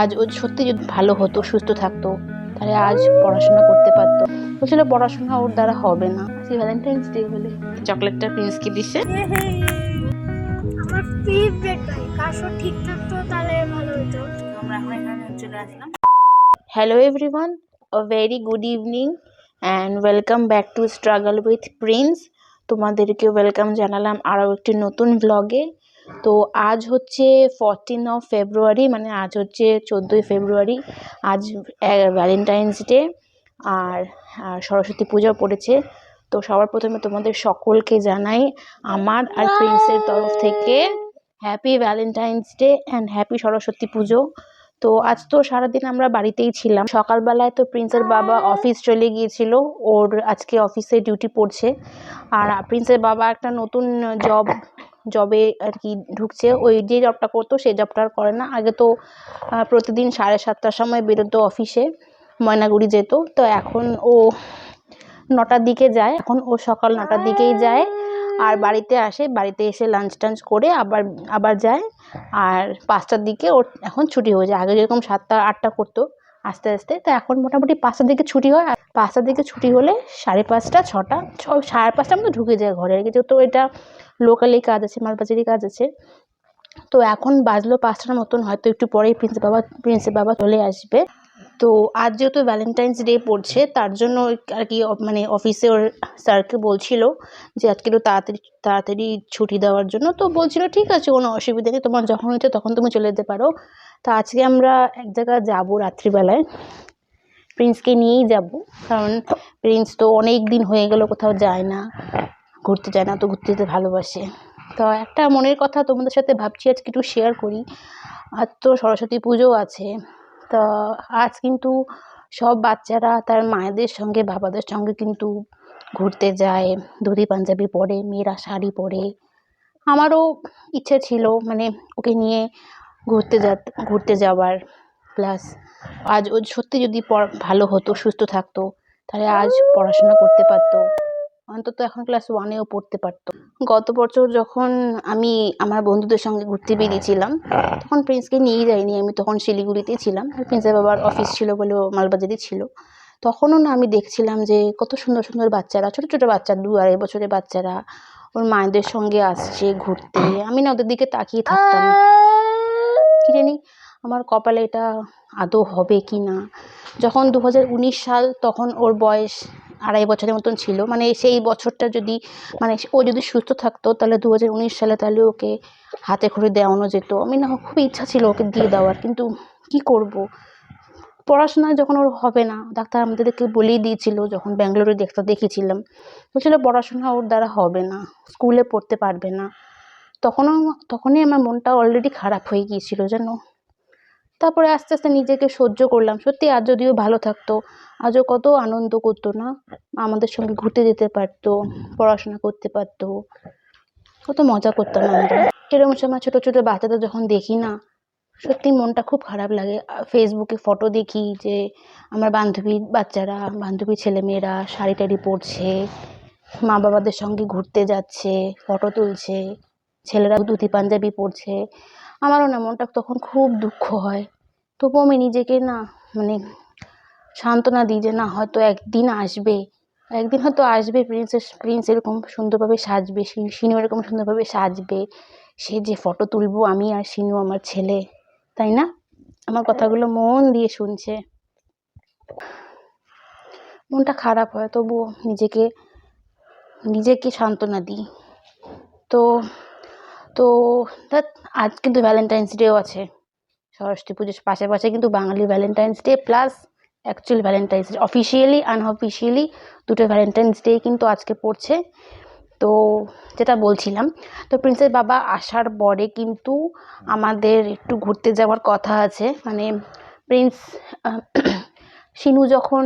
আজ ও সত্যি যদি ভালো হতো সুস্থ থাকতো তাহলে আজ পড়াশোনা করতে পারতো। বলছিল পড়াশোনা ওর দ্বারা হবে না। আজকে ভ্যালেন্টাইন্স ডে বলে। চকলেটটা প্রিন্সকে দিছে। আমার ফেভারিট ভাই কাশো ঠিক থাকতো তাহলে ভালো হতো। আমরা এখন এখানে চলে আসলাম। Hello everyone a very good evening and welcome back to struggle with Prince তোমাদেরকে ওয়েলকাম জানালাম আরও একটি নতুন ব্লগে তো আজ হচ্ছে ফরটিন অফ ফেব্রুয়ারি মানে আজ হচ্ছে চোদ্দোই ফেব্রুয়ারি আজ ভ্যালেন্টাইন্স ডে আর সরস্বতী পূজা পড়েছে। তো সবার প্রথমে তোমাদের সকলকে জানাই আমার আর প্রিন্সের তরফ থেকে happy Valentine's day and happy Saraswati pujo. তো আজ তো সারাদিন আমরা বাড়িতেই ছিলাম। সকালবেলায় তো প্রিন্সের বাবা অফিস চলে গিয়েছিল। ওর আজকে অফিসে ডিউটি পড়ছে। আর প্রিন্সের বাবা একটা নতুন জব জবে আর কি ঢুকছে ওই যে জবটা করতো সেই জবটা আর করে না। আগে তো প্রতিদিন সাড়ে সাতটার সময় বেরোতো অফিসে ময়নাগুড়ি যেত। তো এখন ও নটার দিকে যায়। এখন ও সকাল নটার দিকেই যায়। আর বাড়িতে আসে বাড়িতে এসে লাঞ্চ টাঞ্চ করে আবার আবার যায়। আর পাঁচটার দিকে ওর এখন ছুটি হয়ে যায়। আগে যেরকম সাতটা আটটা করতো আস্তে আস্তে তো এখন মোটামুটি পাঁচটার দিকে ছুটি হয়। আর পাঁচটার দিকে ছুটি হলে সাড়ে পাঁচটা ছটা সাড়ে পাঁচটার মধ্যে ঢুকে যায় ঘরে। আর কি যেহেতু এটা লোকালি কাজ আছে, মালবাজারি কাজ আছে। তো এখন বাজলো পাঁচটার মতন, হয়তো একটু পরেই প্রিন্স বাবা প্রিন্সের বাবা চলে আসবে। তো আজ যেহেতু ভ্যালেন্টাইন্স ডে পড়ছে, তার জন্য আর কি মানে অফিসে ওর স্যারকে বলছিল যে আজকে একটু তাড়াতাড়ি তাড়াতাড়ি ছুটি দেওয়ার জন্য। তো বলছিল, ঠিক আছে, কোনো অসুবিধা নেই, তোমার যখন হচ্ছে তখন তুমি চলে যেতে পারো। তো আজকে আমরা এক জায়গায় যাব রাত্রিবেলায়। প্রিন্সকে নিয়েই যাব, কারণ প্রিন্স তো অনেক দিন হয়ে গেল, কোথাও যায় না। ঘুরতে যায় না, তো ঘুরতে যেতে ভালোবাসে। তো একটা মনের কথা তোমাদের সাথে ভাবছি, আজকে একটু শেয়ার করি। আর তো সরস্বতী পুজো আছে। তো আজ কিন্তু সব বাচ্চারা তার মায়েদের সঙ্গে, বাবাদের সঙ্গে কিন্তু ঘুরতে যায়। ধুতি, পাঞ্জাবি পরে, মেয়েরা শাড়ি পরে। আমারও ইচ্ছে ছিল মানে ওকে নিয়ে ঘুরতে যা, ঘুরতে যাওয়ার। প্লাস আজ ও সত্যি যদি ভালো হতো, সুস্থ থাকতো, তাহলে আজ পড়াশোনা করতে পারতো। অন্তত এখন ক্লাস ওয়ানেও পড়তে পারতো। গত বছর যখন আমি আমার বন্ধুদের সঙ্গে ঘুরতে বেরিয়েছিলাম তখন প্রিন্সকে নিয়ে যাইনি আমি তখন শিলিগুড়িতেই ছিলাম। আর প্রিন্সের বাবার অফিস ছিল বলে মালবাজারে ছিল। তখনও না আমি দেখছিলাম যে কত সুন্দর সুন্দর বাচ্চারা ছোটো ছোটো বাচ্চা দু আড়াই বছরের বাচ্চারা ওর মায়েদের সঙ্গে আসছে ঘুরতে। আমি না ওদের দিকে তাকিয়ে থাকতাম। কি জানি আমার কপালে এটা আদৌ হবে কি না যখন দু হাজার উনিশ সাল তখন ওর বয়স আড়াই বছরের মতন ছিল। মানে সেই বছরটা যদি মানে ও যদি সুস্থ থাকতো, তাহলে দু হাজার উনিশ সালে তাহলে ওকে হাতে করে দেওয়ানো যেত। আমি না খুব ইচ্ছা ছিল ওকে দিয়ে দেওয়ার, কিন্তু কি করব? পড়াশোনা যখন ওর হবে না, ডাক্তার আমাদেরকে বলেই দিয়েছিল, যখন ব্যাঙ্গালোরে ডাক্তার দেখিয়েছিলাম। বলছিল পড়াশোনা ওর দ্বারা হবে না, স্কুলে পড়তে পারবে না। তখনও, তখনই আমার মনটা অলরেডি খারাপ হয়ে গিয়েছিল যেন তারপরে আস্তে আস্তে নিজেকে সহ্য করলাম। সত্যি আজ যদিও ভালো থাকতো, আজও কত আনন্দ করতো না? আমাদের সঙ্গে ঘুরতে যেতে পারতো, পড়াশোনা করতে পারতো, কত মজা করতাম আমরা। এরকম সময় ছোটো ছোটো বাচ্চাদের যখন দেখি না, সত্যি মনটা খুব খারাপ লাগে। ফেসবুকে ফটো দেখি যে আমার বান্ধবী বাচ্চারা, বান্ধবী ছেলেমেয়েরা শাড়ি টাড়ি পরছে মা বাবাদের সঙ্গে ঘুরতে যাচ্ছে ফটো তুলছে, ছেলেরা ধুতি পাঞ্জাবি পরছে। আমারও না মনটা তখন খুব দুঃখ হয়। তবুও আমি নিজেকে না মানে সান্ত্বনা দিই যে না, হয়তো একদিন আসবে। একদিন হয়তো আসবে, প্রিন্সেস, প্রিন্স এরকম সুন্দরভাবে সাজবে শিনু এরকম সুন্দরভাবে সাজবে। সে যে ফটো তুলবো আমি আর শিনু আমার ছেলে, তাই না? আমার কথাগুলো মন দিয়ে শুনছে। মনটা খারাপ হয়, তবুও নিজেকে নিজেকে সান্ত্বনা দিই। তো তো আজ কিন্তু ভ্যালেন্টাইন্স ডেও আছে। সরস্বতী পুজোর পাশে পাশে কিন্তু Bangali Valentine's day plus actual Valentine's day officially unofficially দুটো ভ্যালেন্টাইন্স ডে কিন্তু আজকে পড়ছে। তো যেটা বলছিলাম, তো প্রিন্সের বাবা আসার পরে কিন্তু আমাদের একটু ঘুরতে যাওয়ার কথা আছে। মানে প্রিন্স শিনু যখন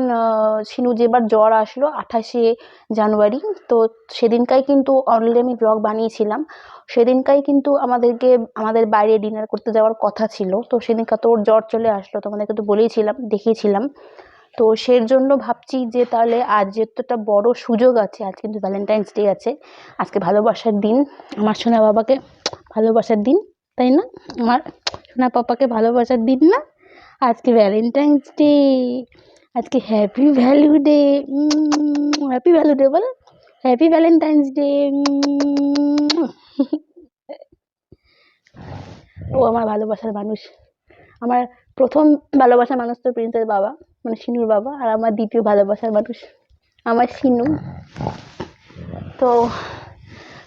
শিনু যেবার জ্বর আসলো আঠাশে জানুয়ারি, তো সেদিনকাই কিন্তু অলরেডি আমি ব্লগ বানিয়েছিলাম। সেদিনকাই কিন্তু আমাদেরকে, আমাদের বাইরে ডিনার করতে যাওয়ার কথা ছিল। তো সেদিনকা তো ওর জ্বর চলে আসলো তোমাদেরকে তো বলেইছিলাম, দেখিয়েছিলাম। তো সের জন্য ভাবছি যে তাহলে আজ যেহেতু একটা বড় সুযোগ আছে, আজ কিন্তু ভ্যালেন্টাইন্স ডে আছে, আজকে ভালোবাসার দিন। আমার সোনা বাবাকে ভালোবাসার দিন, তাই না? আমার সোনা পাপাকে ভালোবাসার দিন না? আজকে ভ্যালেন্টাইন্স ডে আজকে happy value day happy value day বল হ্যাপি ভ্যালেন্টাইন্স ডে ও আমার ভালোবাসার মানুষ। আমার প্রথম ভালোবাসার মানুষ তো প্রিন্সের বাবা মানে শিনুর বাবা, আর আমার দ্বিতীয় ভালোবাসার মানুষ, আমার শিনু তো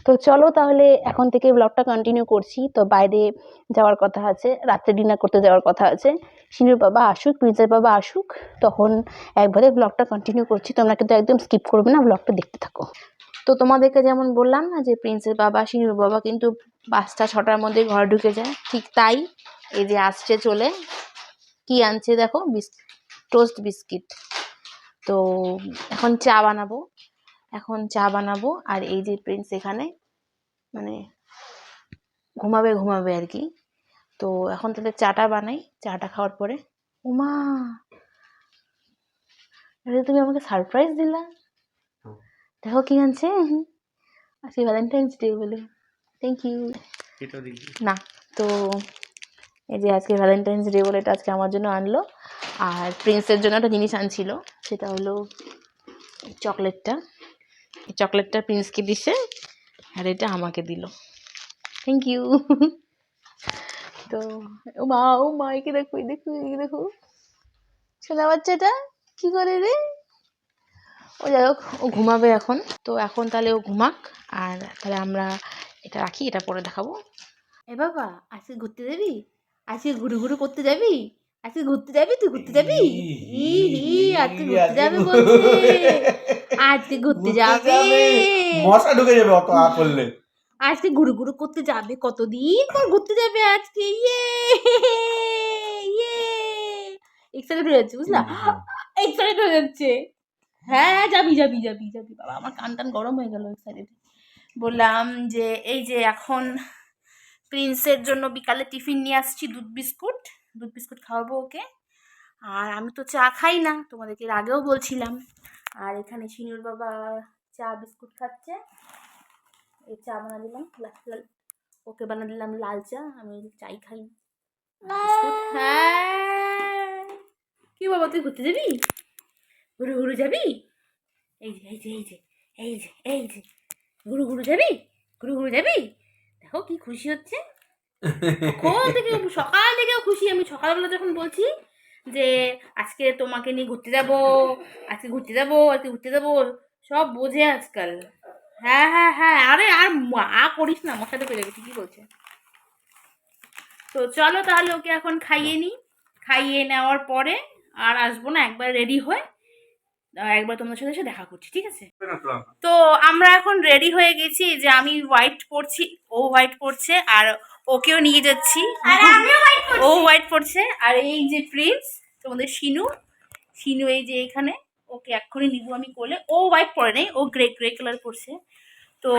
তো চলো তাহলে এখন থেকে ব্লগটা কন্টিনিউ করছি। তো বাইরে যাওয়ার কথা আছে, রাত্রে ডিনার করতে যাওয়ার কথা আছে। শিনুর বাবা আসুক প্রিন্সের বাবা আসুক, তখন একবারে ব্লগটা কন্টিনিউ করছি। তোমরা কিন্তু একদম স্কিপ করবে না ব্লগটা দেখতে থাকো। তো তোমাদেরকে যেমন বললাম না যে প্রিন্সের বাবা, শিনুর বাবা কিন্তু পাঁচটা, ছটার মধ্যে ঘর ঢুকে যায়। ঠিক তাই এই যে আসছে চলে। কি আনছে দেখো? বিস্কিট টোস্ট বিস্কিট তো এখন চা বানাবো। এখন চা বানাবো আর এই যে প্রিন্স এখানে মানে ঘুমাবে ঘুমাবে আর কি। তো এখন তাহলে চাটা বানাই চাটা খাওয়ার পরে। উমা! আরে তুমি আমাকে সারপ্রাইজ দিলা। দেখো কি আনছে। আজকে ভ্যালেন্টাইন্স ডে বলে। থ্যাংক ইউ না তো এই যে আজকে ভ্যালেন্টাইন্স ডে বলে এটা আজকে আমার জন্য আনলো। আর প্রিন্সের জন্য একটা জিনিস আনছিল সেটা হলো চকলেটটা এই চকলেটটা প্রিন্সকে দিছে আর এটা আমাকে দিল। থ্যাংক ইউ তো ও মা ও মা একে দেখো এই দেখো এই দেখো। শোনা বাচ্চাটা কি করে রে? ও যাই হোক ও ঘুমাবে এখন। তো এখন তাহলে ও ঘুমাক আর তাহলে আমরা এটা রাখি এটা পরে দেখাবো। এ বাবা আজকে ঘুরতে যাবি? আজকে ঘুরু ঘুরু করতে যাবি? আজকে ঘুরতে যাবি তুই? ঘুরতে যাবি? ই হি আজকে ঘুরতে যাবে বলছে। আজকে ঘুরতে যাবে। মশা ঢুকে যাবে অত আ করলে। আজকে ঘুরু ঘুরু করতে যাবে কতদিন পর ঘুরতে যাবে আজকে? ইয়ে! ইয়ে! এক্সাইটেড হয়ে যাচ্ছে বুঝলা? এক্সাইটেড হয়ে। যাচ্ছে হ্যাঁ যাবি যাবি যাবি যাবি। বাবা আমার কান টান গরম হয়ে গেল এক্সাইটেড বললাম যে এই যে এখন প্রিন্সের জন্য বিকালে টিফিন নিয়ে আসছি দুধ বিস্কুট। দুধ বিস্কুট খাওয়াবো ওকে। আর আমি তো চা খাই না তোমাদেরকে এর আগেও বলছিলাম। আর এখানে শিনুর বাবা চা বিস্কুট খাচ্ছে। এই চা বানা দিলাম লাল লাল। ওকে বানা দিলাম লাল চা আমি চাই খাই। হ্যাঁ। কি বাবা তুই ঘুরতে যাবি? ঘুরু ঘুরু যাবি? এই যে এই যে এই যে এই যে এই যে। ঘুরু ঘুরু যাবি? ঘুরু ঘুরু যাবি? দেখো কি খুশি হচ্ছে। কখন থেকে সকাল থেকে খুশি। আমি সকালবেলা যখন বলছি যে আজকে তোমাকে নিয়ে ঘুরতে যাব আজকে ঘুরতে যাব আজকে ঘুরতে যাব সব বোঝে আজকাল। হ্যাঁ হ্যাঁ হ্যাঁ আরে আর মা করিস না মশা ঢুকে যাবে ঠিকই বলছে? তো চলো তাহলে ওকে এখন খাইয়ে নিই খাইয়ে নেওয়ার পরে আর আসব না একবার রেডি হয়ে একবার তোমাদের সাথে এসে দেখা করছি ঠিক আছে? তো আমরা এখন রেডি হয়ে গেছি যে আমি হোয়াইট পরছি ও হোয়াইট পরছে আর ওকেও নিয়ে যাচ্ছি। ও হোয়াইট পড়ছে আর এই যে প্রিন্স তোমাদের শিনু শিনু এই যে এখানে ওকে এক্ষুনি নিব আমি কোলে। ও হোয়াইট পরে নেই ও গ্রে গ্রে কালার পরছে। তো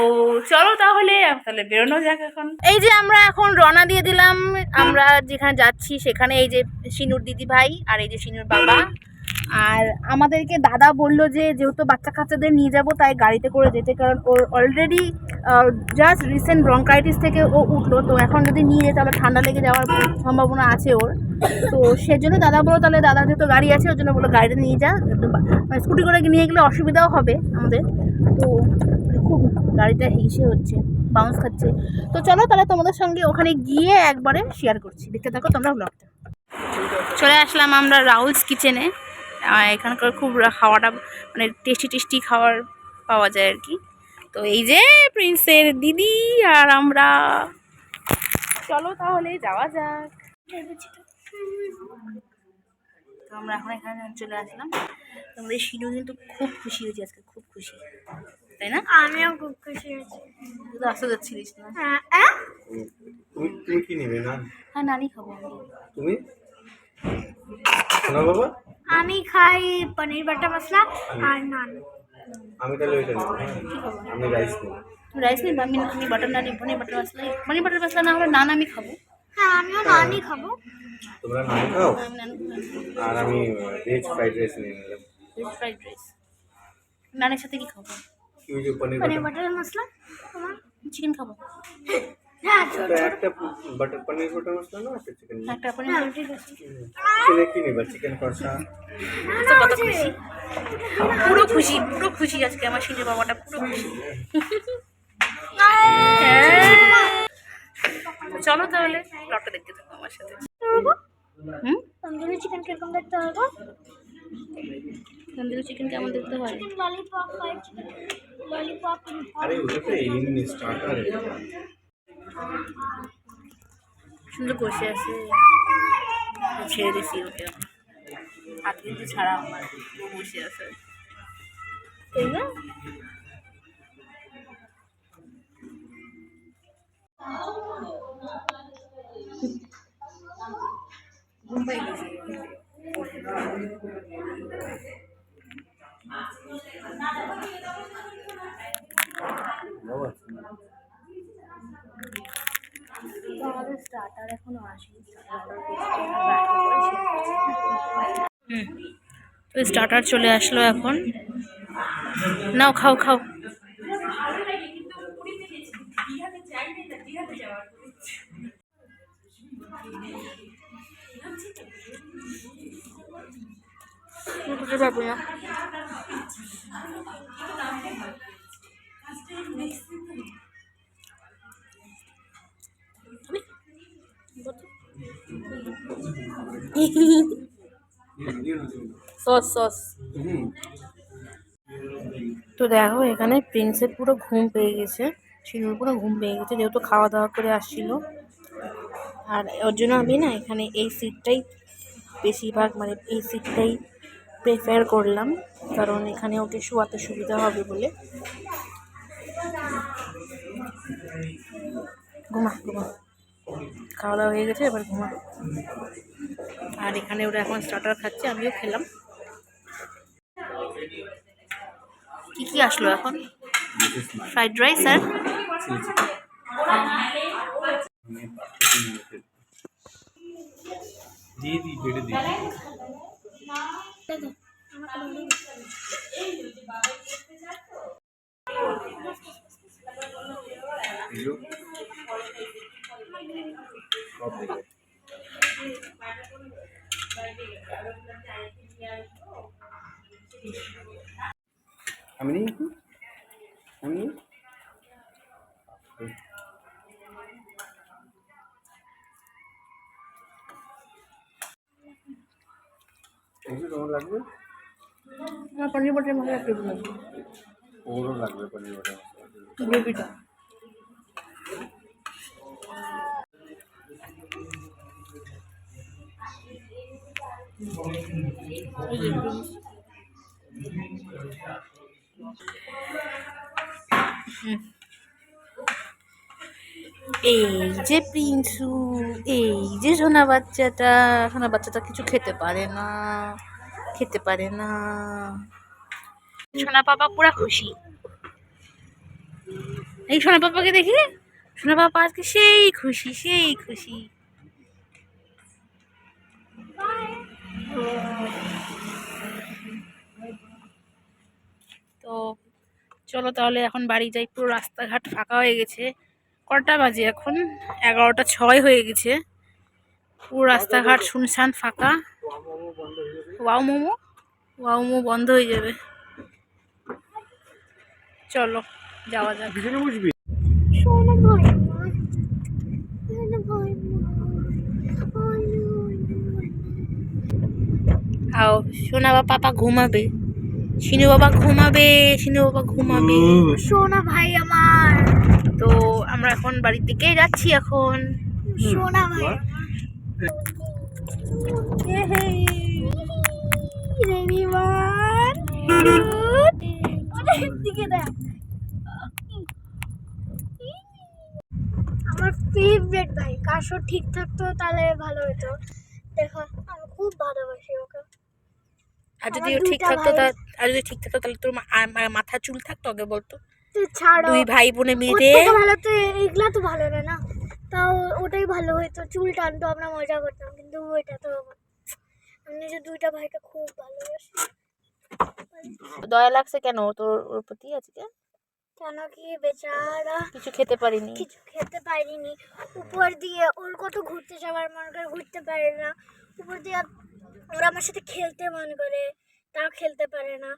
চলো তাহলে তাহলে বেরোনো যাক এখন। এই যে আমরা এখন রওনা দিয়ে দিলাম। আমরা যেখানে যাচ্ছি সেখানে এই যে শিনুর দিদি ভাই আর এই যে শিনুর বাবা। আর আমাদেরকে দাদা বলল যে, যেহেতু বাচ্চা কাচ্চাদের নিয়ে যাব, তাই গাড়িতে করে যেতে। কারণ ওর অলরেডি জাস্ট রিসেন্ট ব্রঙ্কাইটিস থেকে ও উঠল। তো এখন যদি নিয়ে যেতে, আবার ঠান্ডা লেগে যাওয়ার সম্ভাবনা আছে ওর। তো সেজন্য দাদা বলো তাহলে দাদা যেহেতু গাড়ি আছে, ওর জন্য বলল গাড়িতে নিয়ে যা। মানে স্কুটি করে নিয়ে গেলে অসুবিধাও হবে আমাদের। তো খুব গাড়িটা হিসে হচ্ছে বাউন্স খাচ্ছে। তো চলো তাহলে তোমাদের সঙ্গে ওখানে গিয়ে একবারে শেয়ার করছি। দেখতে থাকো তোমরা ব্লগটা চলে আসলাম আমরা রাহুলস কিচেনে এখানকার খুব খাওয়াটা মানে টেস্টি টেস্টি খাবার পাওয়া যায় আর কি। তো এই যে প্রিন্সের দিদি আর আমরা। চলো তাহলে যাওয়া যাক। তো আমরা এখন এখানে চলে আসলাম। তোমাদের শিনু কিন্তু খুব খুশি হয়েছে আজকে খুব খুশি। তাই না? আমিও খুব খুশি হয়েছি। তুই আসতে যাচ্ছিলিস না। হ্যাঁ তুমি কি নেবে না? হ্যাঁ নানি খাব। আমি তুমি বাবা? আমি খাই পনির বাটার মশলা আর নান। আমি তাহলে ওইটা নেব হ্যাঁ? আমি রাইস নেব। রাইস নেই আমি আমি butter naan paneer butter masala paneer butter masala না হলে নান আমি খাব। হ্যাঁ আমিও নানই খাব। তোমরা নান খাও? আমি নান আর আমি ভেজ ফ্রাইড রাইস নিয়ে নিলাম। ফ্রাইড রাইস নানের সাথে কি খাব? কি ওই যে পনির বাটার। মশলা? তোমার? চিকেন খাব। হ্যাঁ একটা বাটার পনির বাটার মশলা না একটা চিকেন একটা হ্যাঁ চিকেন কষা? আচ্ছা, কত খুশি? পুরো খুশি পুরো খুশি আজকে আমার শিশু বাবাটা পুরো খুশি। হ্যাঁ। চলো তাহলে ব্লগটা দেখতে থাকো আমার সাথে। হুম? তন্দুরি চিকেন কীরকম দেখতে হবে তন্দুরি চিকেন কেমন দেখতে হয়? চিকেন ললিপপ ললিপপ আরে ওটা তো ইন স্টার্টার সুন্দর বসে আছে ছেড়ে দিছি ওকে হাত কিন্তু ছাড়া আমার ও বসে আছে তাই না ঘুম পেয়ে আমাদের স্টার্টার এখনও আসেনি তো স্টার্টার চলে আসলো এখন। নাও খাও খাও। পারব না সস সস। তো দেখো, এখানে প্রিন্সের পুরো ঘুম পেয়ে গেছে। শিনুর পুরো ঘুম পেয়ে গেছে, যেহেতু খাওয়া দাওয়া করে আসছিল। আর ওর জন্য আমি না এখানে এই সিটটাই বেশিরভাগ মানে এই সিটটাই প্রেফার করলাম। কারণ এখানে ওকে শোয়াতে সুবিধা হবে বলে। ঘুমা ঘুমা। খাওয়া দাওয়া হয়ে গেছে, এবার ঘুমা আর এখানে ওরা এখন স্টার্টার খাচ্ছে, আমিও খেলাম। কি কি আসলো এখন? ফ্রাইড রাইস এগুলো সব দেবে আমি নিই একটু? আমি নিই? এগুলো তোমার লাগবে আমার পনির বাটার মশলা একটু দিলাম ওরও লাগবে পনির বাটার মশলা গ্রেভিটা এই যে প্রিন্সু এই যে সোনা বাচ্চাটা সোনা বাচ্চাটা কিছু খেতে পারে না, খেতে পারে না। সোনা পাপা পুরা খুশি। এই সোনা পাপাকে দেখি, সোনা পাপা আজকে সেই খুশি সেই খুশি। তো চলো তাহলে এখন বাড়ি যাই পুরো রাস্তাঘাট ফাঁকা হয়ে গেছে। কটা বাজে এখন? এগারোটা ছয় হয়ে গেছে। পুরো রাস্তাঘাট শুনশান ফাঁকা। ওয়াও মোমো? ওয়াও মোমো বন্ধ হয়ে যাবে। চলো যাওয়া যাক। ভয় ভয় আও সোনা বা পাপা ঘুমাবে। শিনু বাবা ঘুমাবে শিনু বাবা ঘুমাবে। সোনা ভাই আমার। তো আমরা এখন বাড়ির দিকে যাচ্ছি এখন। সোনা ভাই রবিবার দিকে দেখ। আমার ফেভারিট ভাই কাশো ঠিক থাকতো তাহলে ভালো হতো দেখো আমি খুব ভালোবাসি ওকে। আর যদি ঠিক থাকতো আর যদি ঠিক থাকতো তাহলে তোর মাথা চুল থাকতো আগে বলতো? তুই ছাড়ো। দুই ভাই বোনে মিলে ভালো তো এগুলা তো ভালো না না? তাও ওটাই ভালো হতো চুল টানতো আমরা মজা করতাম কিন্তু ওইটা তো আমি নিজে দুইটা ভাইকে খুব ভালোবাসি। দয়া লাগছে কেন তোর ওর প্রতি আজকে? কেন কি বেচারা? কিছু খেতে পারিনি। কিছু খেতে পারিনি। উপর দিয়ে ওর কত ঘুরতে যাওয়ার মনে করে ঘুরতে পারে না। উপর দিয়ে ওরা আমার সাথে খেলতে মনে করে তাও খেলতে পারে না।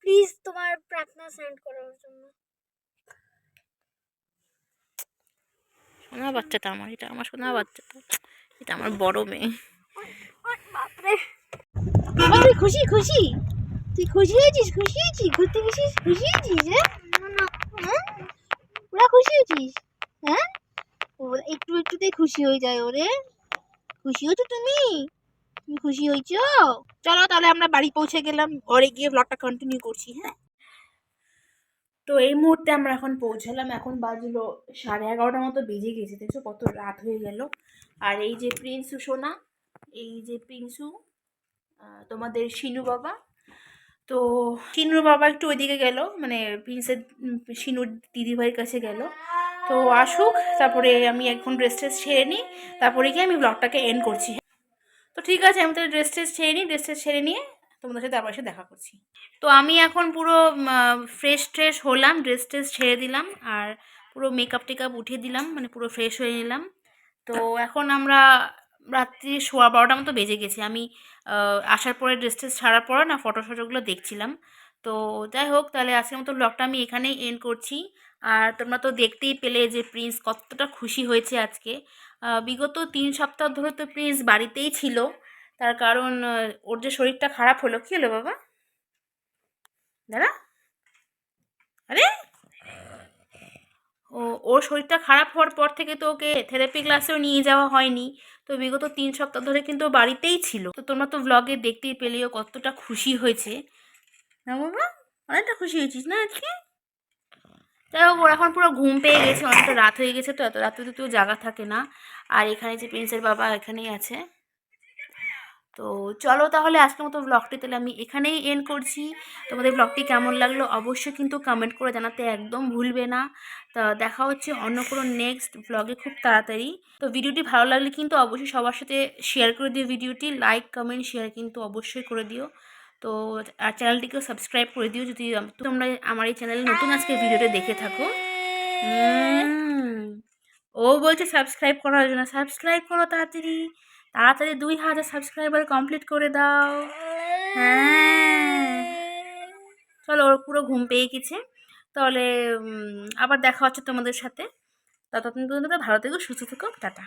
প্লিজ তোমার প্রার্থনা সেন্ড করো ওর জন্য। সোনা বাচ্চাটা আমার এটা আমার সোনা বাচ্চাটা। এটা আমার বড় মেয়ে। বাপরে। বাবা তুই খুশি খুশি? তুই খুশি হয়েছিস খুশি হয়েছিস? ঘুরতে গেছিস খুশি হয়েছিস হ্যাঁ? হ্যাঁ? খুশি হয়েছিস হ্যাঁ? ও একটু একটুতেই খুশি হয়ে যায় ওরে। খুশি হয়েছো তুমি? তুমি খুশি হয়েছো? চলো তাহলে আমরা বাড়ি পৌঁছে গেলাম, ঘরে গিয়ে ব্লগটা কন্টিনিউ করছি হ্যাঁ? তো এই মুহূর্তে আমরা এখন পৌঁছালাম, এখন বাজলো সাড়ে এগারোটার মতো বেজে গেছে, দেখছ কত রাত হয়ে গেল। আর এই যে প্রিন্সু সোনা, এই যে প্রিন্সু তোমাদের শিনু বাবা। তো শিনুর বাবা একটু ওইদিকে গেল মানে প্রিন্সের, শিনুর দিদিভাইয়ের কাছে গেল। তো আসুক, তারপরে আমি এখন ড্রেস ট্রেস ছেড়ে নিই, তারপরে গিয়ে আমি ব্লগটাকে এন্ড করছি তো ঠিক আছে, আমি তাহলে ড্রেস ট্রেস ছেড়ে নিই ড্রেস ট্রেস ছেড়ে নিয়ে তোমাদের সাথে তারপর এসে দেখা করছি। তো আমি এখন পুরো ফ্রেশ ট্রেশ হলাম ড্রেস ট্রেস ছেড়ে দিলাম আর পুরো মেকআপ টেকআপ উঠিয়ে দিলাম মানে পুরো ফ্রেশ হয়ে নিলাম। তো এখন আমরা রাত্রি সোয়া বারোটার মতো বেজে গেছি। আমি আসার পরে ড্রেস ট্রেস ছাড়ার পরে না ফটো ফটোগুলো দেখছিলাম। তো যাই হোক, তাহলে আজকের মতো ব্লগটা আমি এখানেই এন্ড করছি। আর তোমরা তো দেখতেই পেলে যে প্রিন্স কতটা খুশি হয়েছে আজকে। বিগত তিন সপ্তাহ ধরে তো প্রিন্স বাড়িতেই ছিল। তার কারণ ওর যে শরীরটা খারাপ হলো, কী হলো বাবা? দাদা? আরে? ও, ওর শরীরটা খারাপ হওয়ার পর থেকে তো ওকে থেরাপি ক্লাসেও নিয়ে যাওয়া হয়নি। তো বিগত তিন সপ্তাহ ধরে কিন্তু বাড়িতেই ছিল। তো তোমরা তো ব্লগে দেখতেই পেলে ও কতটা খুশি হয়েছে। না বাবা? অনেকটা খুশি হয়েছিস না আজকে? যাই হোক ওর এখন পুরো ঘুম পেয়ে গেছে অনেকটা রাত হয়ে গেছে তো, এত রাতে তো কেউ জাগা থাকে না। আর এখানে যে প্রিন্সের বাবা এখানেই আছে। তো চলো তাহলে আজকের মতো ব্লগটি তাহলে আমি এখানেই এন্ড করছি। তোমাদের ব্লগটি কেমন লাগল অবশ্যই কিন্তু কমেন্ট করে জানাতে একদম ভুলবে না। তা দেখা হচ্ছে অন্য কোনো নেক্সট ব্লগে খুব তাড়াতাড়ি। তো ভিডিওটি ভালো লাগলে কিন্তু অবশ্যই সবার সাথে শেয়ার করে দিও ভিডিওটি। লাইক কমেন্ট শেয়ার কিন্তু অবশ্যই করে দিও। তো, আর চ্যানেলটিকেও সাবস্ক্রাইব করে দিও যদি তোমরা আমার এই চ্যানেলে নতুন আজকে ভিডিওটা দেখে থাকো। ও বলছে সাবস্ক্রাইব করার জন্য। সাবস্ক্রাইব করো তাড়াতাড়ি। তাড়াতাড়ি দুই হাজার সাবস্ক্রাইবার কমপ্লিট করে দাও। হ্যাঁ। চলো, ওর পুরো ঘুম পেয়ে গেছে। তাহলে আবার দেখা হচ্ছে তোমাদের সাথে। ততক্ষণ পর্যন্ত ভালো থেকো, সুস্থ থেকো। টাটা।